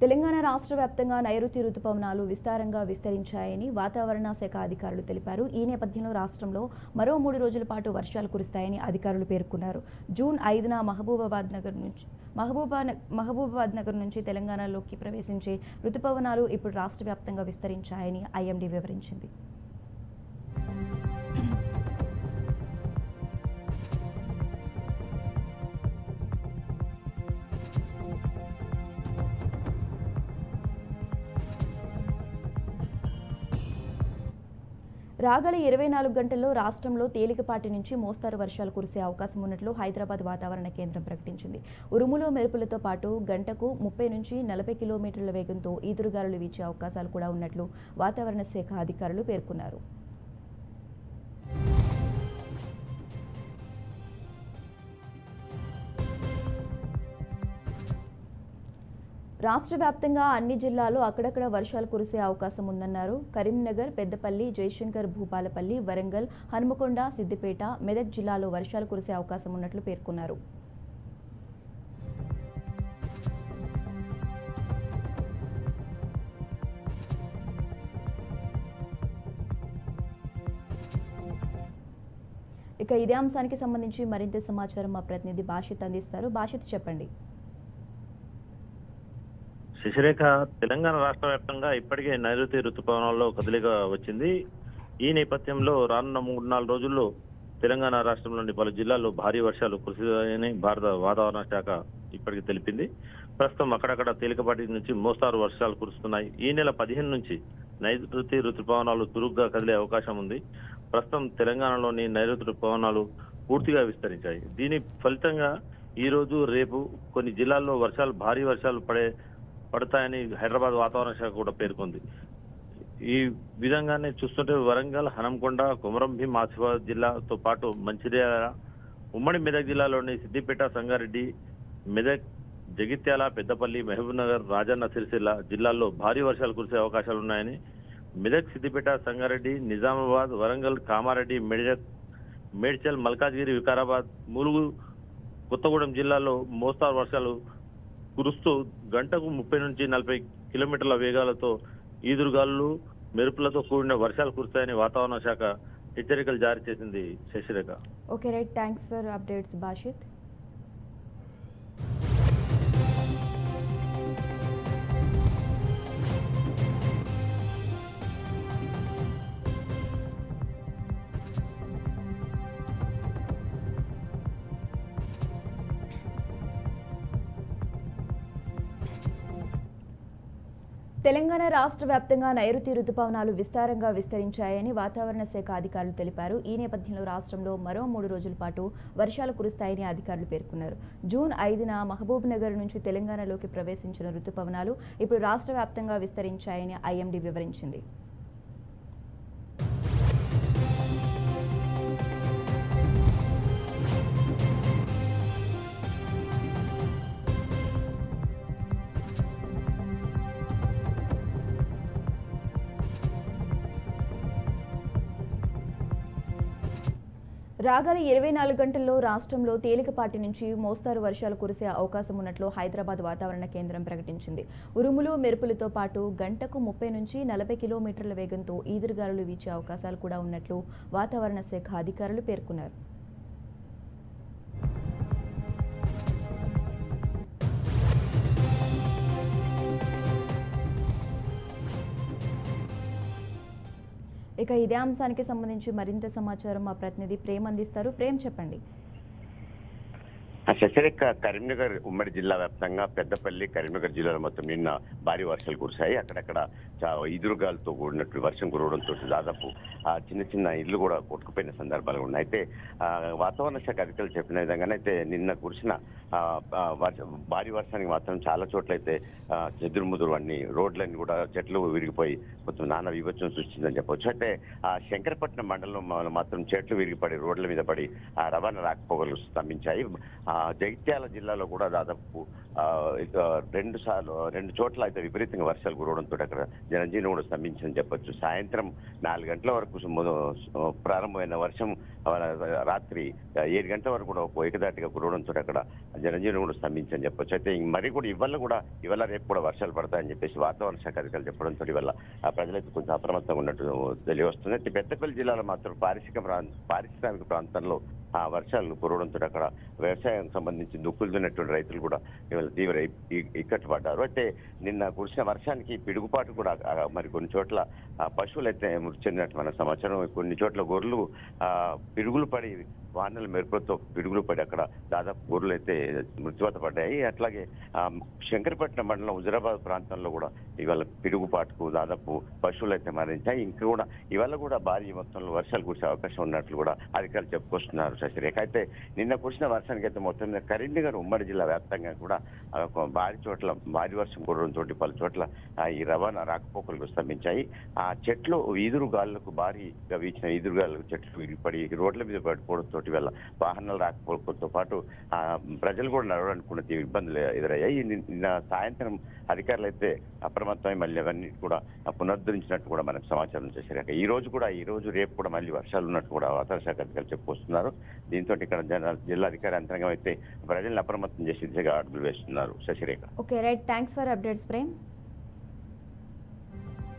తెలంగాణ రాష్ట్ర వ్యాప్తంగా నైరుతి రుతుపవనాలు విస్తారంగా విస్తరించాయని వాతావరణ శాఖ అధికారులు తెలిపారు. ఈ నేపథ్యంలో రాష్ట్రంలో మరో మూడు రోజుల పాటు వర్షాలు కురుస్తాయని అధికారులు పేర్కొన్నారు. జూన్ ఐదున మహబూబాబాద్ నగర్ నుంచి మహబూబా మహబూబాబాద్ నగర్ నుంచి తెలంగాణలోకి ప్రవేశించే రుతుపవనాలు ఇప్పుడు రాష్ట్ర వ్యాప్తంగా విస్తరించాయని ఐఎండీ వివరించింది. రాగల ఇరవై నాలుగు గంటల్లో రాష్ట్రంలో తేలికపాటి నుంచి మోస్తారు వర్షాలు కురిసే అవకాశం ఉన్నట్లు హైదరాబాద్ వాతావరణ కేంద్రం ప్రకటించింది. ఉరుములు మెరుపులతో పాటు గంటకు ముప్పై నుంచి నలభై కిలోమీటర్ల వేగంతో ఈదురుగాలులు వీచే అవకాశాలు కూడా ఉన్నట్లు వాతావరణ శాఖ అధికారులు పేర్కొన్నారు. రాష్ట్ర వ్యాప్తంగా అన్ని జిల్లాల్లో అక్కడక్కడ వర్షాలు కురిసే అవకాశం ఉందన్నారు. కరీంనగర్ పెద్దపల్లి జయశంకర్ భూపాలపల్లి వరంగల్ హనుమకొండ సిద్దిపేట మెదక్ జిల్లాలో వర్షాలు కురిసే అవకాశం ఉన్నట్లు పేర్కొన్నారు. ఇక ఇదే అంశానికి సంబంధించి మరింత సమాచారం మా ప్రతినిధి భాషిత్ అందిస్తారు. భాషిత్ చెప్పండి. శశిరేఖ తెలంగాణ రాష్ట్ర వ్యాప్తంగా ఇప్పటికే నైరుతి రుతుపవనాల్లో కదలిక వచ్చింది. ఈ నేపథ్యంలో రానున్న మూడు నాలుగు రోజుల్లో తెలంగాణ రాష్ట్రంలోని పలు జిల్లాల్లో భారీ వర్షాలు కురుస్తాయని భారత వాతావరణ శాఖ ఇప్పటికి తెలిపింది. ప్రస్తుతం అక్కడక్కడ తేలికపాటి నుంచి మోస్తారు వర్షాలు కురుస్తున్నాయి. ఈ నెల పదిహేను నుంచి నైరుతి ఋతుపవనాలు చురుగ్గా కదిలే అవకాశం ఉంది. ప్రస్తుతం తెలంగాణలోని నైరుతి రుతుపవనాలు పూర్తిగా విస్తరించాయి. దీని ఫలితంగా ఈ రోజు రేపు కొన్ని జిల్లాల్లో వర్షాలు భారీ వర్షాలు పడే పడతాయని హైదరాబాద్ వాతావరణ శాఖ కూడా పేర్కొంది. ఈ విధంగానే చూస్తుంటే వరంగల్ హనంకొండ కొమరం భీం ఆసిఫాబాద్ జిల్లాతో పాటు మంచిర్యాల ఉమ్మడి మెదక్ జిల్లాలోని సిద్దిపేట సంగారెడ్డి మెదక్ జగిత్యాల పెద్దపల్లి మహబూబ్ నగర్ రాజన్న సిరిసిల్ల జిల్లాల్లో భారీ వర్షాలు కురిసే అవకాశాలు ఉన్నాయని మెదక్ సిద్దిపేట సంగారెడ్డి నిజామాబాద్ వరంగల్ కామారెడ్డి మెడక్ మేడ్చల్ మల్కాజ్గిరి వికారాబాద్ ములుగు కొత్తగూడెం జిల్లాలో మోస్తారు వర్షాలు కురుస్తూ గంటకు ముప్పై నుంచి నలభై కిలోమీటర్ల వేగాలతో ఈదురుగాలు మెరుపులతో కూడిన వర్షాలు కురుస్తాయని వాతావరణ శాఖ హెచ్చరికలు జారీ చేసింది Sasirekha. Okay right thanks for updates Bhashith Telangana రాష్ట్ర వ్యాప్తంగా నైరుతి రుతుపవనాలు విస్తారంగా విస్తరించాయని వాతావరణ శాఖ అధికారులు తెలిపారు. ఈ నేపథ్యంలో రాష్ట్రంలో మరో మూడు రోజుల పాటు వర్షాలు కురుస్తాయని అధికారులు పేర్కొన్నారు. జూన్ ఐదున మహబూబ్ నగర్ నుంచి తెలంగాణలోకి ప్రవేశించిన రుతుపవనాలు ఇప్పుడు రాష్ట్ర వ్యాప్తంగా విస్తరించాయని ఐఎండీ వివరించింది. రాగల ఇరవై నాలుగు గంటల్లో రాష్ట్రంలో తేలికపాటి నుంచి మోస్తారు వర్షాలు కురిసే అవకాశం ఉన్నట్లు హైదరాబాద్ వాతావరణ కేంద్రం ప్రకటించింది. ఉరుములు మెరుపులతో పాటు గంటకు ముప్పై నుంచి నలభై కిలోమీటర్ల వేగంతో ఈదురుగాలులు వీచే అవకాశాలు కూడా ఉన్నట్లు వాతావరణ శాఖ అధికారులు పేర్కొన్నారు. ఇక ఇదే అంశానికి సంబంధించి మరింత సమాచారం మా ప్రతినిధి ప్రేమ్ అందిస్తారు. ప్రేమ్ చెప్పండి. ఆ శశరేఖ కరీంనగర్ ఉమ్మడి జిల్లా వ్యాప్తంగా పెద్దపల్లి కరీంనగర్ జిల్లాలో మొత్తం నిన్న భారీ వర్షాలు కురిశాయి. అక్కడక్కడ చా- ఈదురుగాలతో కూడినట్టు వర్షం కురవడంతో దాదాపు ఆ చిన్న చిన్న ఇల్లు కూడా కొట్టుకుపోయిన సందర్భాలు ఉన్నాయి. అయితే వాతావరణ శాఖ అధికారులు చెప్పిన విధంగానే అయితే నిన్న కురిసిన భారీ వర్షానికి మాత్రం చాలా చోట్ల అయితే చెదురుముదురు అన్ని రోడ్లన్నీ కూడా చెట్లు విరిగిపోయి మొత్తం నానా విభజన సృష్టిందని చెప్పవచ్చు అయితే ఆ శంకరపట్నం మండలం మాత్రం చెట్లు విరిగిపడి రోడ్ల మీద పడి ఆ రవాణా రాకపోకలు స్తంభించాయి. జగిత్యాల జిల్లాలో కూడా దాదాపు రెండు సార్లు రెండు చోట్ల అయితే విపరీతంగా వర్షాలు కురవడంతో అక్కడ జనజీవనం కూడా స్తంభించని చెప్పొచ్చు. సాయంత్రం నాలుగు గంటల వరకు ప్రారంభమైన వర్షం రాత్రి ఏడు గంటల వరకు కూడా ఏకదాటిగా కురవడంతో అక్కడ జనజీవనం కూడా స్తంభించని చెప్పొచ్చు. అయితే మరి కూడా ఇవాళ కూడా ఇవాళ రేపు కూడా వర్షాలు పడతాయని చెప్పేసి వాతావరణ శాఖ అధికారులు చెప్పడంతో ఇవాళ ఆ ప్రజలైతే కొంచెం అప్రమత్తంగా ఉన్నట్టు తెలియవస్తుంది. అయితే పెద్దపల్లి జిల్లాలో మాత్రం పారిశ్రామిక ప్రాంత పారిశ్రామిక ప్రాంతంలో ఆ వర్షాలు కురవడంతో అక్కడ వ్యవసాయం సంబంధించి దుక్కులు దున్నటువంటి రైతులు కూడా ఇవాళ తీవ్ర ఇక్కట్లు పడ్డారు. అయితే నిన్న కురిసిన వర్షానికి పిడుగుపాటు కూడా మరి కొన్ని చోట్ల పశువులు అయితే మృతి చెందినట్టు మన సమాచారం. కొన్ని చోట్ల గొర్రెలు పిడుగులు పడి వాహనాల మెరుపులతో పిడుగులు పడి అక్కడ దాదాపు గొర్రెలు అయితే మృత్యువాత పడ్డాయి. అట్లాగే శంకరపట్నం మండలం హుజరాబాద్ ప్రాంతంలో కూడా ఇవాళ పిడుగుపాటుకు దాదాపు పశువులు అయితే మరణించాయి. ఇంకా కూడా ఇవాళ కూడా భారీ మొత్తంలో వర్షాలు కురిసే అవకాశం ఉన్నట్లు కూడా అధికారులు చెప్పుకొస్తున్నారు శశిరేఖ. అయితే నిన్న కురిసిన వర్షానికి అయితే మొత్తం మీద కరీంనగర్ ఉమ్మడి జిల్లా వ్యాప్తంగా కూడా భారీ చోట్ల భారీ వర్షం కురవడంతో పలు చోట్ల ఈ రవాణా రాకపోకలు స్తంభించాయి. ఆ చెట్లు ఈదురు గాలులకు భారీగా వీచిన ఈదురు గాలులకు చెట్లు పడి రోడ్ల మీద పడిపోవడంతో వల్ల వాహనాలు రాకపోవడంతో పాటు ఆ, ప్రజలు కూడా నడవడానికి కూడా ఇబ్బందులు ఎదురయ్యాయి. నిన్న సాయంత్రం అధికారులు అయితే అప్రమత్తమై మళ్ళీ అవన్నీ కూడా పునరుద్ధరించినట్టు కూడా మనకు సమాచారం చేశారు. ఈ రోజు కూడా ఈ రోజు రేపు కూడా మళ్ళీ వర్షాలు ఉన్నట్టు కూడా వాతావరణ శాఖ అధికారులు చెప్పుకొస్తున్నారు. దీంతో ఇక్కడ జిల్లా అధికారి యంత్రాంగం అయితే ప్రజలను అప్రమత్తం చేసి దిశగా అడుగులు వేస్తున్నారు. Sasirekha. Okay right. Thanks for updates Prem.